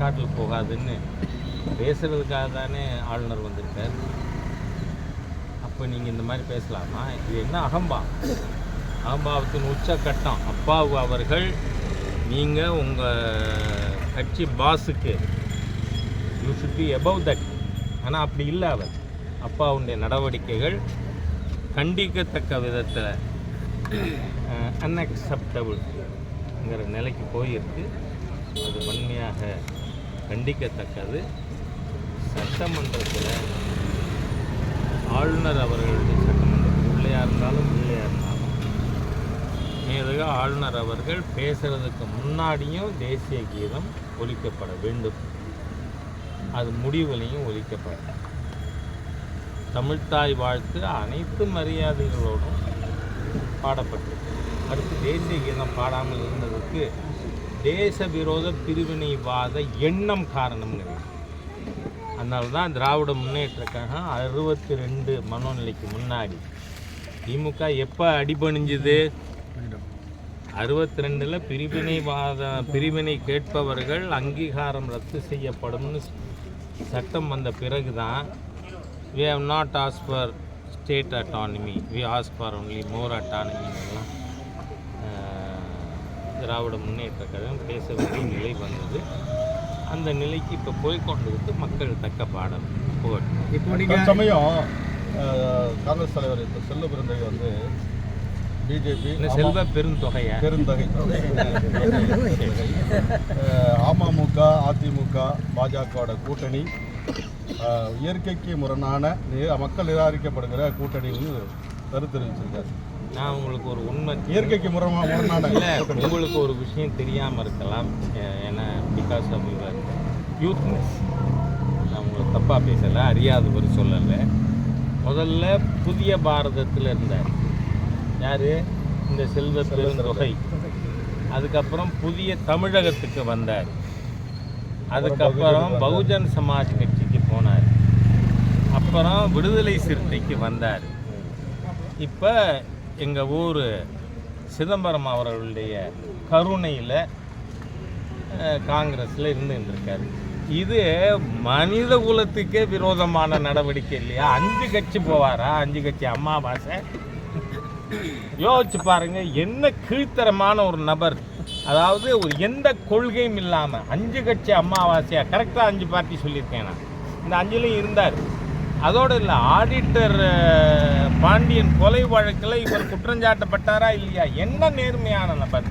காட்டில் போகாதுன்னு பேசுறதுக்காக தானே ஆளுநர் வந்திருக்கார். அப்போ நீங்கள் இந்த மாதிரி பேசலாமா? இது என்ன அகம்பா? அகம்பாவத்தின் உச்சக்கட்டம் அப்பாவு அவர்கள் நீங்கள் உங்கள் கட்சி பாஸுக்கு you should be above that ஆனால் அப்படி இல்லை அவர். அப்பாவுடைய நடவடிக்கைகள் கண்டிக்கத்தக்க விதத்தில் அன்அக்செப்டபுள்ங்கிற நிலைக்கு போயிருக்கு. அது வன்மையாக கண்டிக்கத்தக்கது. சட்டமன்றத்தில் ஆளுநர் அவர்களுடைய சட்டமன்றத்தில் உள்ளையா இருந்தாலும் உள்ளையா இருந்தாலும் மேதக ஆளுநர் அவர்கள் பேசுகிறதுக்கு முன்னாடியும் தேசிய கீதம் ஒலிக்கப்பட வேண்டும். அது முடிவுலையும் ஒழிக்கப்பட தமிழ்த்தாய் வாழ்த்து அனைத்து மரியாதைகளோடும் பாடப்பட்டு அடுத்து தேசிய கீதம் பாடாமல் இருந்ததுக்கு தேச விரோத பிரிவினைவாத எண்ணம் காரணம்ங்கிறது. அதனால தான் திராவிட முன்னேற்ற கழகம் அறுபத்தி ரெண்டு மனோநிலைக்கு முன்னாடி திமுக எப்போ அடிபணிஞ்சுது? அறுபத்தி ரெண்டில் பிரிவினைவாத பிரிவினை கேட்பவர்கள் அங்கீகாரம் ரத்து செய்யப்படும்னு சட்டம் வந்த பிறகு தான் we have not as for state autonomy we as for only மோர் அட்டானமிலாம் திராவிட முன்னேற்ற கழகம் பேச வேண்டிய நிலை வந்தது. அந்த நிலைக்கு இப்போ போய்கொண்டிருக்கு மக்கள் தக்க பாடம் இப்போ நீங்க சமயம் காங்கிரஸ் தலைவர் இப்போ செல்ல பிறந்தகை வந்து பிஜேபி இந்த செல்வ பெருந்தொகையா? பெருந்தகை. அமமுக அதிமுக பாஜகவோட கூட்டணி இயற்கைக்கு முரணான நி- மக்கள் நிராகரிக்கப்படுகிற கூட்டணி வந்து கருத்து தெரிவிச்சிருக்காரு. நான் உங்களுக்கு ஒரு உண்மை இயற்கைக்கு முரணா முரணான இல்லை உங்களுக்கு ஒரு விஷயம் தெரியாமல் இருக்கலாம். ஏன்னா பிகாஸ் ஆஃப் யுவர் யூத்னஸ் நான் உங்களை தப்பாக பேசலை அறியாதவர் சொல்லலை. முதல்ல புதிய பாரதத்தில் இருந்தார். யார்? இந்த செல்வ பெருந்தொகை அதுக்கப்புறம் புதிய தமிழகத்துக்கு வந்தார். அதுக்கப்புறம் பகுஜன் சமாஜ் கட்சிக்கு போனார். அப்புறம் விடுதலை சிறுத்தைக்கு வந்தார். இப்போ எங்கள் ஊர் சிதம்பரம் அவர்களுடைய கருணையில் காங்கிரஸில் இருந்துகிட்டு இது மனித குலத்துக்கே விரோதமான நடவடிக்கை இல்லையா? அஞ்சு கட்சி போவாரா? அஞ்சு கட்சி அம்மாவாசை யோசிச்சு பாருங்க என்ன கீழ்த்தரமான ஒரு நபர். அதாவது ஒரு எந்த கொள்கையும் இல்லாமல் அஞ்சு கட்சி அமாவாசையா? கரெக்டாக அஞ்சு பார்ட்டி சொல்லியிருக்கேன் நான். இந்த அஞ்சுலையும் இருந்தார். அதோடு இல்லை ஆடிட்டர் பாண்டியன் கொலை வழக்கில் இவர் குற்றஞ்சாட்டப்பட்டாரா இல்லையா? என்ன நேர்மையான நபர்?